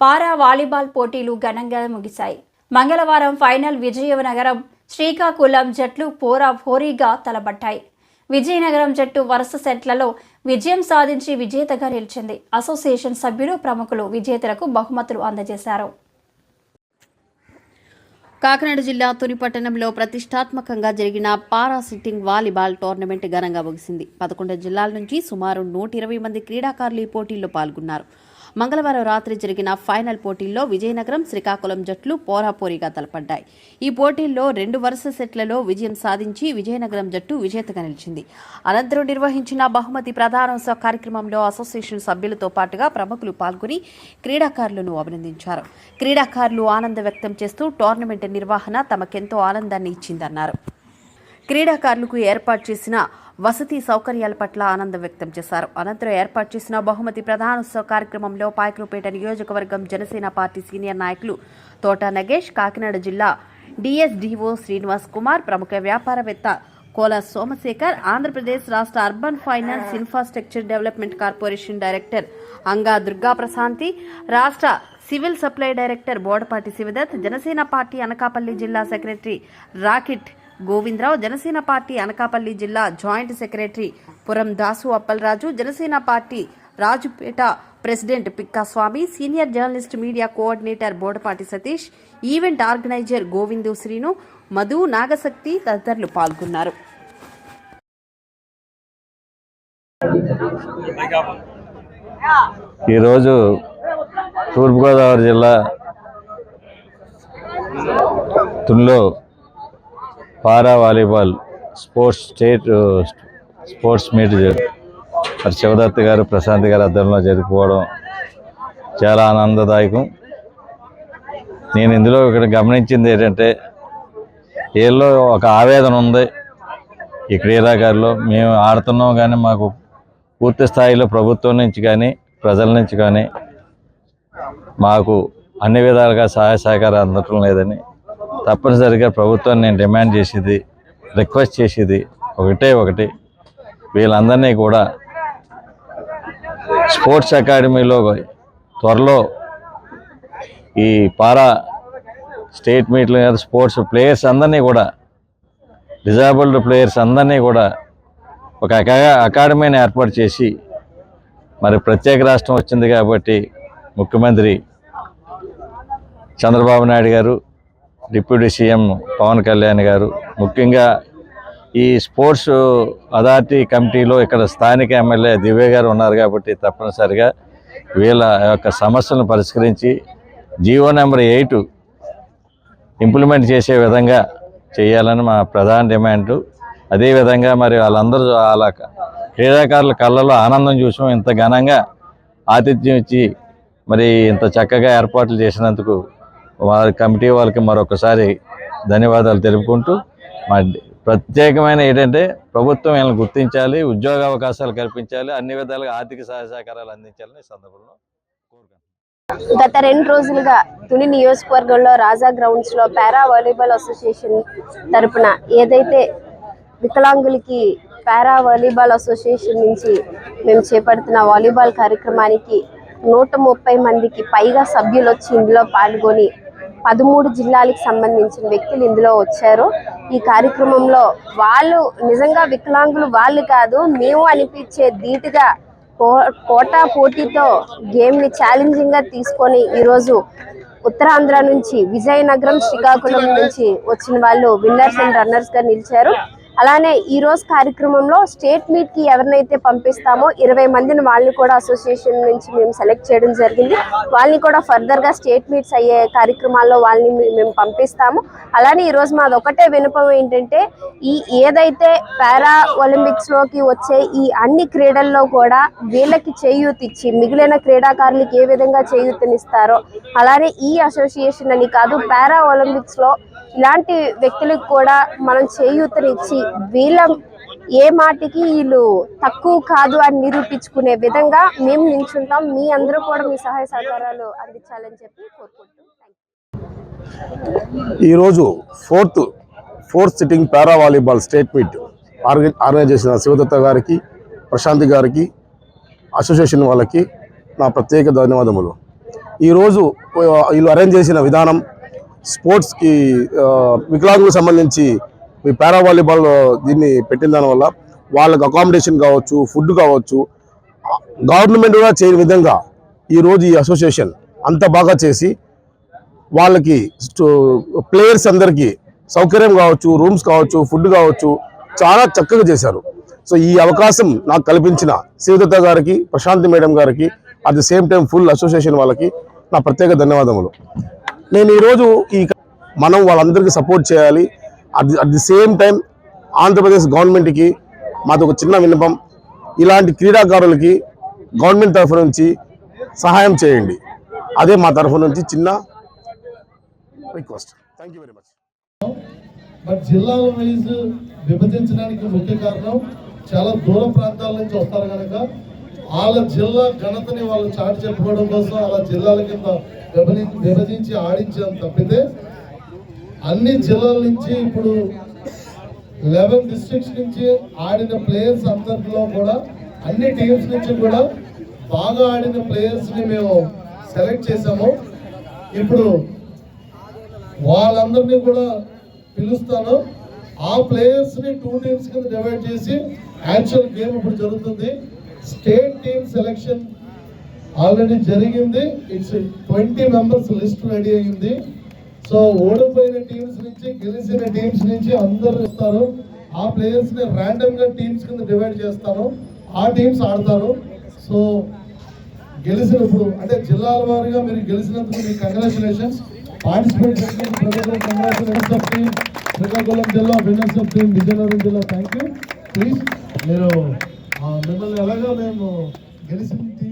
పారా volleyball పోటీలు ఘనంగా ముగిశాయి. మంగళవారం ఫైనల్ విజయనగరం శ్రీకాకుళం జట్లు పోరా పోరీగా తలబట్టాయి విజయనగరం జట్టు వరుస సెట్లలో విజయం సాధించి విజేతగా నిలిచింది. అసోసియేషన్ సభ్యులు ప్రముఖులు విజేతలకు బహుమతులు అందజేశారు. కాకినాడ జిల్లా తునిపట్టణంలో ప్రతిష్టాత్మకంగా జరిగిన పారా సిట్టింగ్ వాలీబాల్ టోర్నమెంట్ ఘనంగా ముగిసింది. పదకొండు జిల్లాల నుంచి సుమారు నూట ఇరవై మంది క్రీడాకారులు ఈ పోటీల్లో పాల్గొన్నారు. మంగళవారం రాత్రి జరిగిన ఫైనల్ పోటీల్లో విజయనగరం శ్రీకాకుళం జట్లు పోరాపోరీగా తలపడ్డాయి. ఈ పోటీల్లో రెండు వరుస సెట్లలో విజయం సాధించి విజయనగరం జట్టు విజేతగా నిలిచింది. అనంతరం నిర్వహించిన బహుమతి ప్రధానోత్సవ కార్యక్రమంలో అసోసియేషన్ సభ్యులతో పాటుగా ప్రముఖులు పాల్గొని క్రీడాకారులను అభినందించారు. క్రీడాకారులు ఆనందం వ్యక్తం చేస్తూ టోర్నమెంట్ నిర్వహణ తమకెంతో ఆనందాన్ని ఇచ్చిందన్నారు. క్రీడాకారులకు ఏర్పాటు చేసిన వసతి సౌకర్యాల పట్ల ఆనందం వ్యక్తం చేశారు. అనంతరం ఏర్పాటు చేసిన బహుమతి ప్రధానోత్సవ కార్యక్రమంలో పాయకులపేట నియోజకవర్గం జనసేన పార్టీ సీనియర్ నాయకులు తోట నగేష్ కాకినాడ జిల్లా డిఎస్డిఓ శ్రీనివాస్ కుమార్ ప్రముఖ వ్యాపారవేత్త కోల సోమశేఖర్ ఆంధ్రప్రదేశ్ రాష్ట్ర urban finance infrastructure development corporation director అంగా Durga Prashanti రాష్ట్ర civil supply director Bodapati Sivadatt Janasena party Anakapalli జిల్లా సెక్రటరీ రాకిట్ గోవిందరావు జనసేన పార్టీ అనకాపల్లి జిల్లా joint secretary Puram Dasu Appalaraju Janasena party Rajupeta president Pikkaswamy senior journalist media coordinator Bodapati Satish event organiser Govindu Srinu Madhu Nagashakti తదితరులు పాల్గొన్నారు. ఈరోజు తూర్పుగోదావరి జిల్లా తుల్లో para volleyball sports state sports meet మరి శివదత్త గారు ప్రశాంత్ గారి అద్దంలో జరుపుకోవడం చాలా ఆనందదాయకం. నేను ఇందులో ఇక్కడ గమనించింది ఏంటంటే వీళ్ళలో ఒక ఆవేదన ఉంది ఈ క్రీడాకారులు మేము ఆడుతున్నాం కానీ మాకు పూర్తి స్థాయిలో ప్రభుత్వం నుంచి కానీ ప్రజల నుంచి కానీ మాకు అన్ని విధాలుగా సహాయ సహకారం అందటం లేదని తప్పనిసరిగా ప్రభుత్వాన్ని నేను డిమాండ్ చేసేది రిక్వెస్ట్ చేసేది ఒకటే ఒకటి. వీళ్ళందరినీ కూడా స్పోర్ట్స్ అకాడమీలో త్వరలో ఈ పారా స్టేట్ మీట్లు కానీ స్పోర్ట్స్ ప్లేయర్స్ అందరినీ కూడా డిజాబుల్డ్ ప్లేయర్స్ అందరినీ కూడా ఒక అకాడమీని ఏర్పాటు చేసి మరి ప్రత్యేక రాష్ట్రం వచ్చింది కాబట్టి ముఖ్యమంత్రి చంద్రబాబు నాయుడు గారు డిప్యూటీ సీఎం పవన్ కళ్యాణ్ గారు. ముఖ్యంగా ఈ స్పోర్ట్స్ అథారిటీ కమిటీలో ఇక్కడ స్థానిక ఎమ్మెల్యే దివ్య గారు ఉన్నారు కాబట్టి తప్పనిసరిగా వీళ్ళ యొక్క సమస్యలను పరిష్కరించి జీవో నెంబర్ ఎయిట్ ఇంప్లిమెంట్ చేసే విధంగా చేయాలని మా ప్రధాన డిమాండ్. అదేవిధంగా మరి వాళ్ళందరూ వాళ్ళ క్రీడాకారుల కళ్ళలో ఆనందం చూసాం. ఇంత ఘనంగా ఆతిథ్యం ఇచ్చి మరి ఇంత చక్కగా ఏర్పాట్లు చేసినందుకు వారి కమిటీ వాళ్ళకి మరొకసారి ధన్యవాదాలు తెలుపుకుంటూ మా ప్రత్యేకమైన ఏంటంటే ప్రభుత్వం వీళ్ళని గుర్తించాలి ఉద్యోగ అవకాశాలు కల్పించాలి అన్ని విధాలుగా ఆర్థిక సహాయ సహకారాలు అందించాలని సందర్భంలో గత రెండు రోజులుగా తుని నియోజకవర్గంలో రాజా గ్రౌండ్స్లో పారా వాలీబాల్ అసోసియేషన్ తరపున ఏదైతే వికలాంగులకి పారా వాలీబాల్ అసోసియేషన్ నుంచి మేము చేపడుతున్న వాలీబాల్ కార్యక్రమానికి నూట ముప్పై మందికి పైగా సభ్యులు వచ్చి ఇందులో పాల్గొని పదమూడు జిల్లాలకు సంబంధించిన వ్యక్తులు ఇందులో వచ్చారు. ఈ కార్యక్రమంలో వాళ్ళు నిజంగా వికలాంగులు వాళ్ళు కాదు మేము అనిపించే ధీటుగా పో- పోటా పోటీతో గేమ్ని గా తీసుకొని ఈరోజు ఉత్తరాంధ్ర నుంచి విజయనగరం శ్రీకాకుళం నుంచి వచ్చిన వాళ్ళు విన్నర్స్ అండ్ రన్నర్స్గా నిలిచారు. అలానే ఈ రోజు కార్యక్రమంలో స్టేట్ మీట్కి ఎవరినైతే పంపిస్తామో ఇరవై మందిని వాళ్ళని కూడా అసోసియేషన్ నుంచి మేము సెలెక్ట్ చేయడం జరిగింది. వాళ్ళని కూడా ఫర్దర్గా స్టేట్ మీట్స్ అయ్యే కార్యక్రమాల్లో వాళ్ళని మేము పంపిస్తాము. అలానే ఈ రోజు మాది ఒకటే వినపం ఏంటంటే ఈ ఏదైతే పారా ఒలింపిక్స్లోకి వచ్చే ఈ అన్ని క్రీడల్లో కూడా వీళ్ళకి చేయూతిచ్చి మిగిలిన క్రీడాకారులకి ఏ విధంగా చేయూతనిస్తారో అలానే ఈ అసోసియేషన్ అని కాదు పారా ఒలింపిక్స్లో ఇలాంటి వ్యక్తులకు కూడా మనం చేయూతనిచ్చి వీళ్ళ ఏ మాటికి వీళ్ళు తక్కువ కాదు అని నిరూపించుకునే విధంగా మేము నిల్చుంటాం. మీ అందరూ కూడా మీ సహాయ సహకారాలు అందించాలని చెప్పి కోరుకుంటున్నాం ఈరోజు fourth fourth sitting para volleyball state meet organise చేసిన శివదత్త గారికి ప్రశాంత్ గారికి అసోసియేషన్ వాళ్ళకి నా ప్రత్యేక ధన్యవాదములు. ఈరోజు వీళ్ళు అరేంజ్ చేసిన విధానం స్పోర్ట్స్కి వికలాంగులకు సంబంధించి ఈ పారా వాలీబాల్ దీన్ని పెట్టిన దానివల్ల వాళ్ళకి అకామిడేషన్ కావచ్చు ఫుడ్ కావచ్చు గవర్నమెంట్ కూడా చేయని విధంగా ఈరోజు ఈ అసోసియేషన్ అంత బాగా చేసి వాళ్ళకి ప్లేయర్స్ అందరికీ సౌకర్యం కావచ్చు రూమ్స్ కావచ్చు ఫుడ్ కావచ్చు చాలా చక్కగా చేశారు. సో ఈ అవకాశం నాకు కల్పించిన శివదత్త గారికి ప్రశాంతి మేడం గారికి at the same time full association వాళ్ళకి నా ప్రత్యేక ధన్యవాదములు. నేను ఈరోజు ఈ మనం వాళ్ళందరికీ సపోర్ట్ చేయాలి. At at the same time Andhra Pradesh గవర్నమెంట్కి మాది ఒక చిన్న విన్నపం. ఇలాంటి క్రీడాకారులకి గవర్నమెంట్ తరఫు నుంచి సహాయం చేయండి. అదే మా తరఫు నుంచి చిన్న request. Thank you very much but జిల్లాల వైజ్ విభజించడానికి ముఖ్య కారణం చాలా దూర ప్రాంతాల నుంచి వస్తారు కనుక వాళ్ళ జిల్లా ఘనతని వాళ్ళు చాటి చెప్పుకోవడం కోసం అలా జిల్లాల కింద విభజి విభజించి ఆడించడం తప్పితే అన్ని జిల్లాల నుంచి ఇప్పుడు లెవెన్ డిస్ట్రిక్ట్స్ నుంచి ఆడిన ప్లేయర్స్ అందరిలో కూడా అన్ని టీమ్స్ నుంచి కూడా బాగా ఆడిన ప్లేయర్స్ని మేము సెలెక్ట్ చేసాము ఇప్పుడు వాళ్ళందరినీ కూడా పిలుస్తాను. ఆ ప్లేయర్స్ని టూ టీమ్స్ కింద డివైడ్ చేసి యాక్చువల్ గేమ్ ఇప్పుడు జరుగుతుంది. స్టేట్ టీమ్ సెలెక్షన్ ఆల్రెడీ జరిగింది. It's twenty members list ready అయింది. సో ఓడిపోయిన టీమ్స్ నుంచి గెలిచిన టీమ్స్ నుంచి అందరు ఇస్తారు ఆ ప్లేయర్స్ని ర్యాండమ్గా టీమ్స్ కింద డివైడ్ చేస్తారు ఆ టీమ్స్ ఆడతారు. సో గెలిచినప్పుడు అంటే జిల్లాల వారీగా మీరు గెలిచినందుకు మీకు కంగ్రాచులేషన్స్ పార్టిసిపేట్ చేసిన కంగ్రాచులేషన్స్ ఆఫ్ టీమ్ శ్రీకాకుళం జిల్లా విన్నర్స్ ఆఫ్ టీమ్ విజయనగరం జిల్లా థ్యాంక్ యూ ప్లీజ్ మీరు మిమ్మల్ని ఎలాగో మేము గెలిచింది